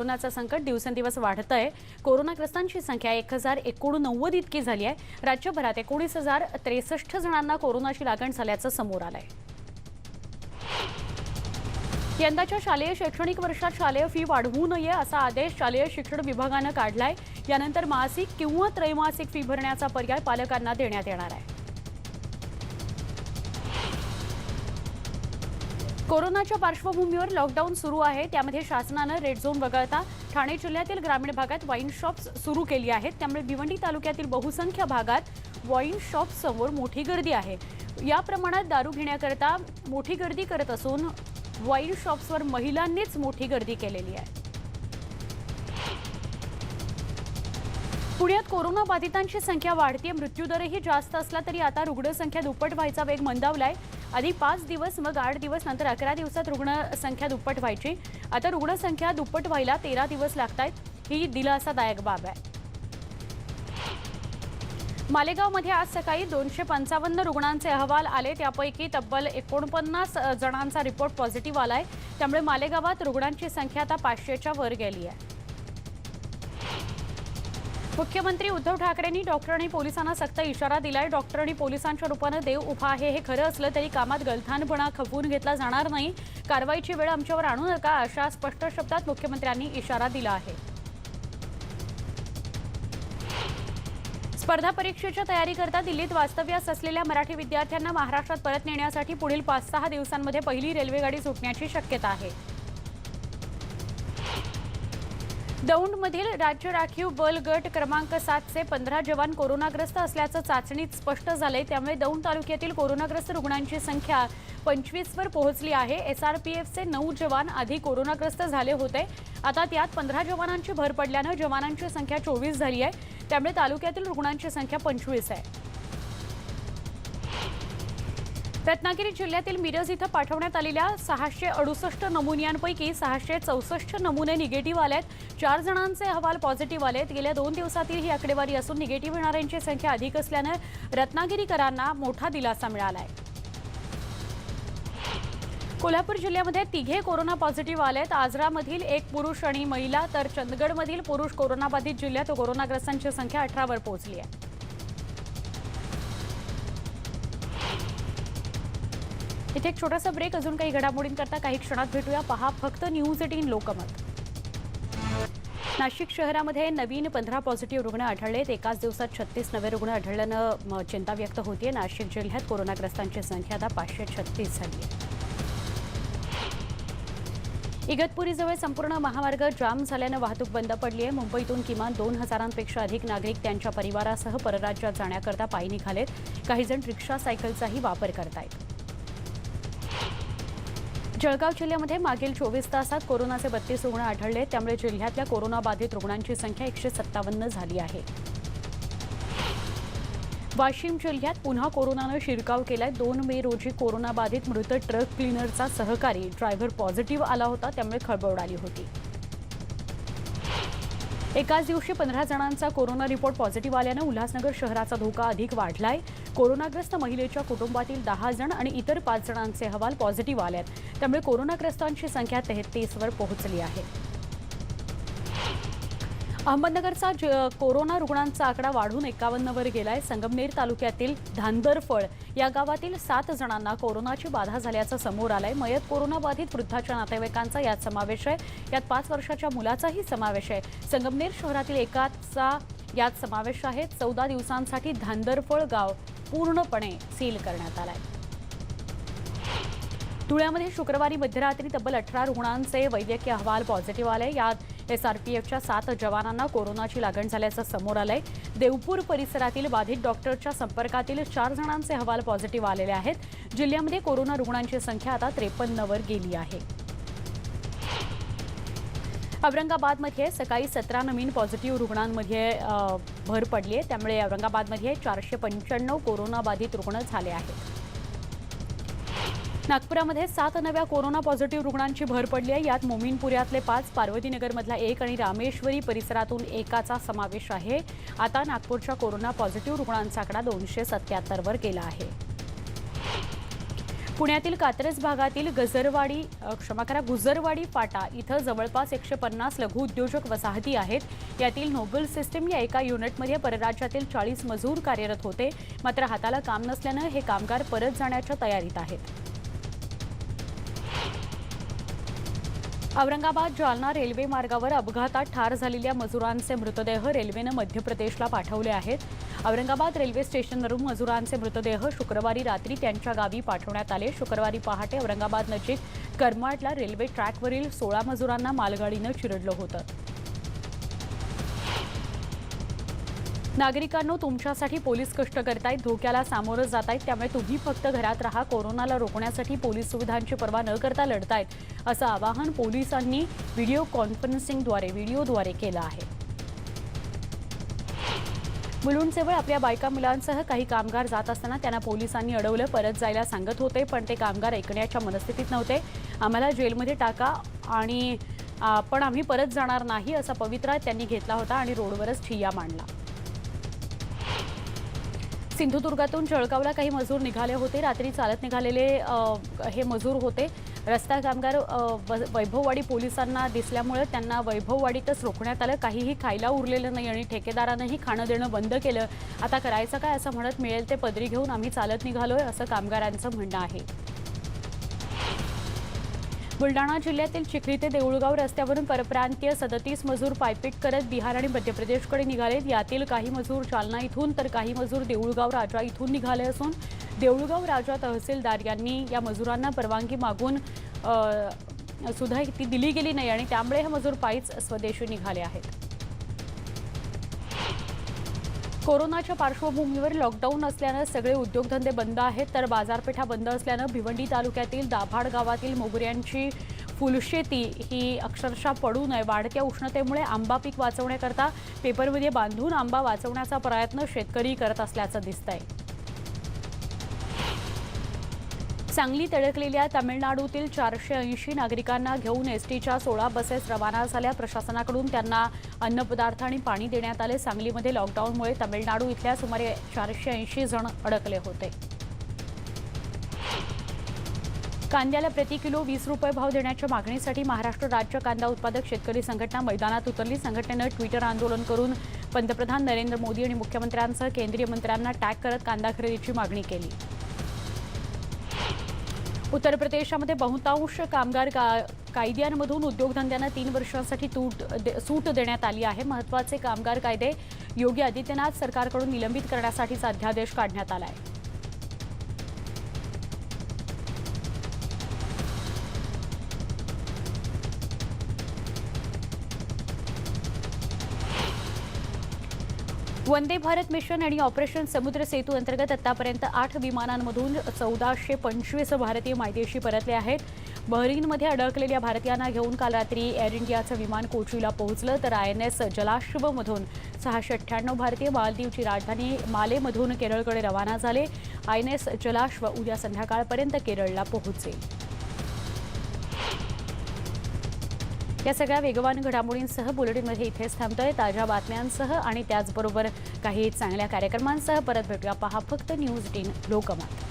कोरोनाचं संकट दिवसेंदिवस वाढत आहे कोरोनाग्रस्तांची संख्या एक हजार एकोणनव्वद इतकी झाली आहे. राज्यभरात एकोणीस हजार त्रेसष्ट जणांना कोरोनाची लागण झाल्याचं समोर आलंय. यंदाच्या शालेय शैक्षणिक वर्षात शालेय फी वाढवू नये असा आदेश शालेय शिक्षण विभागानं काढलाय. यानंतर मासिक किंवा त्रैमासिक फी भरण्याचा पर्याय पालकांना देण्यात येणार आहे. कोरोनाच्या पार्श्वभूमीवर लॉकडाऊन सुरू आहे. त्यामध्ये शासनानं रेड झोन वगळता ठाणे जिल्ह्यातील ग्रामीण भागात वाईन शॉप्स सुरू केली आहेत. त्यामुळे भिवंडी तालुक्यातील बहुसंख्य भागात वाईन शॉप्स समोर मोठी गर्दी आहे. या प्रमाणात दारू घेण्याकरता मोठी गर्दी करत असून वाईन शॉप्सवर महिलांनीच मोठी गर्दी केलेली आहे. पुण्यात कोरोना बाधितांची संख्या वाढते मृत्यूदरही जास्त असला तरी आता रुग्णसंख्या दुप्पट व्हायचा वेग मंदावलाय. आधी पाच दिवस मग आठ दिवस नंतर अकरा दिवसात रुग्णसंख्या दुप्पट व्हायची. आता रुग्णसंख्या दुप्पट व्हायला तेरा दिवस लागत आहेत ही दिलासादायक बाब आहे. मालेगावमध्ये आज सकाळी दोनशे पंचावन्न रुग्णांचे अहवाल आले. त्यापैकी तब्बल एकोणपन्नास जणांचा रिपोर्ट पॉझिटिव्ह आलाय. त्यामुळे मालेगावात रुग्णांची संख्या आता पाचशेच्या वर गेली आहे. मुख्यमंत्री उद्धव ठाकरेंनी डॉक्टर आणि पोलिसांना सक्त इशारा दिलाय. डॉक्टर आणि पोलिसांच्या रूपानं देव उभा आहे हे खरं असलं तरी कामात गलथानपणा खपवून घेतला जाणार नाही. कारवाईची वेळ आमच्यावर आणू नका अशा स्पष्ट शब्दात मुख्यमंत्र्यांनी इशारा दिला आहे. स्पर्धा परीक्षेच्या तयारीकरता दिल्लीत वास्तव्यास असलेल्या मराठी विद्यार्थ्यांना महाराष्ट्रात परत नेण्यासाठी पुढील पाच सहा दिवसांमध्ये पहिली रेल्वेगाडी सुटण्याची शक्यता आहे. दौंडमधील राज्य राखीव बल गट क्रमांक सातचे पंधरा जवान कोरोनाग्रस्त असल्याचं चाचणीत स्पष्ट झालंय. त्यामुळे दौंड तालुक्यातील कोरोनाग्रस्त रुग्णांची संख्या पंचवीसवर पोहोचली आहे. एसआरपीएफचे नऊ जवान आधी कोरोनाग्रस्त झाले होते. आता त्यात पंधरा जवानांची भर पडल्यानं जवानांची संख्या चोवीस झाली आहे. त्यामुळे तालुक्यातील रुग्णांची संख्या पंचवीस आहे. रत्नागिरी जिल्ह्यातील मिरज इथं पाठवण्यात आलेल्या सहाशे अडुसष्ट नमुन्यांपैकी सहाशे चौसष्ट नमुने निगेटिव्ह आले आहेत चार जणांचे अहवाल पॉझिटिव्ह आले आहेत गेल्या दोन दिवसातील ही आकडेवारी असून निगेटिव्ह येणाऱ्यांची संख्या अधिक असल्यानं रत्नागिरीकरांना मोठा दिलासा मिळाला आहे कोल्हापूर जिल्ह्यामध्ये तिघे कोरोना पॉझिटिव्ह आले आहेत आजरामधील एक पुरुष आणि महिला तर चंदगडमधील पुरुष कोरोनाबाधित जिल्ह्यात कोरोनाग्रस्तांची संख्या अठरावर पोहोचली आहे. इथे एक छोटासा ब्रेक अजून काही घडामोडींकरता काही क्षणात भेटूया. पहा फक्त न्यूज एटीन लोकमत. नाशिक शहरामध्ये नवीन पंधरा पॉझिटिव्ह रुग्ण आढळलेत. एकाच दिवसात छत्तीस नवे रुग्ण आढळल्यानं चिंता व्यक्त होतीये. नाशिक जिल्ह्यात कोरोनाग्रस्तांची संख्या आता पाचशे छत्तीस झाली आहे इगतपुरीजवळ संपूर्ण महामार्ग जाम झाल्यानं वाहतूक बंद पडली आहे मुंबईतून किमान दोन हजारांपेक्षा अधिक नागरिक त्यांच्या परिवारासह परराज्यात जाण्याकरता पायी निघालेत. काही जण रिक्षा सायकलचाही वापर करतायत. जळगाव जिल्ह्यामध्ये मागील चोवीस तासात कोरोनाचे बत्तीस रुग्ण आढळले. त्यामुळे जिल्ह्यातल्या कोरोनाबाधित रुग्णांची संख्या एकशे सत्तावन्न झाली आहे. वाशिम जिल्ह्यात पुन्हा कोरोनानं शिरकाव केलाय. दोन मे रोजी कोरोनाबाधित मृत ट्रक क्लीनरचा सहकारी ड्रायव्हर पॉझिटिव्ह आला होता. त्यामुळे खळबळ उडाली होती. एकाच दिवशी पंधरा जणांचा कोरोना रिपोर्ट पॉझिटिव्ह आल्यानं उल्हासनगर शहराचा धोका अधिक वाढलाय. कोरोनाग्रस्त महिलेच्या कुटुंबातील दहा जण आणि इतर पाच जणांचे अहवाल पॉझिटिव्ह आले आहेत त्यामुळे कोरोनाग्रस्तांची संख्या तेहतीसवर पोहोचली आहे. अहमदनगरचा ज- कोरोना रुग्णांचा आकडा वाढून एकावन्नवर गेलाय. संगमनेर तालुक्यातील धांदरफळ या गावातील सात जणांना कोरोनाची बाधा झाल्याचं समोर आलंय. मयत कोरोनाबाधित वृद्धाच्या नातेवाईकांचा यात समावेश आहे. यात पाच वर्षाच्या मुलाचाही समावेश आहे. संगमनेर शहरातील एकाचा यात समावेश आहे. चौदा दिवसांसाठी धांदरफळ गाव पूर्णपणे सील करण्यात आलंय. धुळ्यामध्ये शुक्रवारी मध्यरात्री तब्बल अठरा रुग्णांचे वैद्यकीय अहवाल पॉझिटिव्ह आले. यात एसआरपीएफच्या सात जवानांना कोरोनाची लागण झाल्याचं समोर आलंय. देवपूर परिसरातील बाधित डॉक्टरच्या संपर्कातील चार जणांचे अहवाल पॉझिटिव्ह आलेले आहेत. जिल्ह्यामध्ये कोरोना रुग्णांची संख्या आता त्रेपन्नवर गेली आहे. औरंगाबादमध्ये सकाळी सतरा नवीन पॉझिटिव्ह रुग्णांमध्ये भर पडली आहे त्यामुळे औरंगाबादमध्ये चारशे पंच्याण्णव कोरोनाबाधित रुग्ण झाले आहेत. नागपुरामध्ये सात नव्या कोरोना पॉझिटिव्ह रुग्णांची भर पडली आहे. यात मोमीनपुऱ्यातले पाच पार्वतीनगरमधला एक आणि रामेश्वरी परिसरातून एकाचा समावेश आहे. आता नागपूरच्या कोरोना पॉझिटिव्ह रुग्णांचा आकडा दोनशे सत्याहत्तरवर गेला आहे. पुण्यातील कात्रज भागातील गजरवाडी क्षमा करा गुजरवाडी फाटा इथं जवळपास एकशे पन्नास लघु उद्योजक वसाहती आहेत. यातील नोबल सिस्टीम या एका युनिटमध्ये परराज्यातील चाळीस मजूर कार्यरत होते. मात्र हाताला काम नसल्यानं हे कामगार परत जाण्याच्या तयारीत आहेत. औरंगाबाद जालना रेल्वे मार्गावर अपघातात ठार झालेल्या मजुरांचे मृतदेह रेल्वेनं मध्य प्रदेशला पाठवले आहेत. औरंगाबाद रेल्वे स्टेशनवरून मजुरांचे मृतदेह शुक्रवारी रात्री त्यांच्या गावी पाठवण्यात आले. शुक्रवारी पहाटे औरंगाबाद नजीक करमाडला रेल्वे ट्रॅकवरील सोळा मजुरांना मालगाडीनं चिरडलं होतं. नागरिकांनो तुमच्यासाठी पोलीस कष्ट करतायत धोक्याला सामोरं जात आहेत त्यामुळे तुम्ही फक्त घरात राहा कोरोनाला रोखण्यासाठी पोलीस सुविधांची पर्वा न करता लढतायत असं आवाहन पोलिसांनी व्हिडिओ कॉन्फरन्सिंगद्वारे व्हिडिओद्वारे केलं आहे. मुलुंडजवळ आपल्या बायका मुलांसह काही कामगार जात असताना त्यांना पोलिसांनी अडवलं परत जायला सांगत होते पण ते कामगार ऐकण्याच्या मनस्थितीत नव्हते. आम्हाला जेलमध्ये टाका आणि पण आम्ही परत जाणार नाही असा पवित्रा त्यांनी घेतला होता आणि रोडवरच ठिय्या मांडला. सिंधुदुर्गातून जळगावला काही मजूर निघाले होते. रात्री चालत निघालेले हे मजूर होते. रस्ता कामगार व- वैभववाडी पोलिसांना दिसल्यामुळे त्यांना वैभववाडीतच रोखण्यात आलं. काहीही खायला उरलेलं नाही आणि ठेकेदारानंही खाणं देणं बंद केलं. आता करायचं काय असं म्हणत मिळेल ते पदरी घेऊन आम्ही चालत निघालोय असं कामगारांचं म्हणणं आहे. बुलडाणा जिल्ह्यातील चिखली ते देऊळगाव रस्त्यावरून परप्रांतीय सदतीस मजूर पायपीट करत बिहार आणि मध्य प्रदेशकडे निघालेत. यातील काही मजूर जालना इथून तर काही मजूर देऊळगाव राजा इथून निघाले असून देऊळगाव राजा तहसीलदार यांनी या मजुरांना परवानगी मागून सुद्धा ती दिली गेली नाही आणि त्यामुळे हे मजूर पायीच स्वदेशी निघाले आहेत. कोरोनाच्या पार्श्वभूमीवर लॉकडाऊन असल्यानं सगळे उद्योगधंदे बंद आहेत तर बाजारपेठा बंद असल्यानं भिवंडी तालुक्यातील दाभाड गावातील मोगऱ्यांची फुलशेती ही अक्षरशः पडू नये. वाढत्या उष्णतेमुळे आंबा पीक वाचवण्याकरता पेपरमध्ये बांधून आंबा वाचवण्याचा प्रयत्न शेतकरी करत असल्याचं दिसतंय. सांगलीत अडकलेल्या तामिळनाडूतील चारशे ऐंशी नागरिकांना घेऊन एसटीच्या सोळा बसेस रवाना झाल्या. प्रशासनाकडून त्यांना अन्नपदार्थ आणि पाणी देण्यात आले. सांगलीमध्ये लॉकडाऊनमुळे तामिळनाडू इथल्या सुमारे चारशे ऐंशी जण अडकले होते. कांद्याला प्रति किलो वीस रुपये भाव देण्याच्या मागणीसाठी महाराष्ट्र राज्य कांदा उत्पादक शेतकरी संघटना मैदानात उतरली. संघटनेनं ट्विटर आंदोलन करून पंतप्रधान नरेंद्र मोदी आणि मुख्यमंत्र्यांसह केंद्रीय मंत्र्यांना टॅग करत कांदा खरेदीची मागणी केली. उत्तर प्रदेशामध्ये बहुतांश कामगार का कायद्यांमधून उद्योगधंद्यांना तीन वर्षांसाठी तूट दे- सूट देण्यात आली आहे. महत्त्वाचे कामगार कायदे योगी आदित्यनाथ सरकारकडून निलंबित करण्यासाठीचा अध्यादेश काढण्यात आला आहे वंदे भारत मिशन आणि ऑपरेशन समुद्र सेतू अंतर्गत आतापर्यंत आठ विमानांमधून चौदाशे पंचवीस भारतीय मायदेशी परतले आहेत. बहरीनमध्ये अडकलेल्या भारतीयांना घेऊन काल रात्री एअर इंडियाचं विमान कोचीला पोहोचलं तर आय एन एस जलाश्वमधून सहाशे अठ्ठ्याण्णव भारतीय मालदीवची राजधानी मालेमधून केरळकडे रवाना झाले. आय एन एस जलाश्व उद्या संध्याकाळपर्यंत केरळला पोहोचेल. या सगळ्या वेगवान घडामोडींसह बुलेटिनमध्ये इथेच थांबतोय. ताज्या बातम्यांसह आणि त्याचबरोबर काही चांगल्या कार्यक्रमांसह परत भेटूया. पहा फक्त न्यूज टीन लोकमत.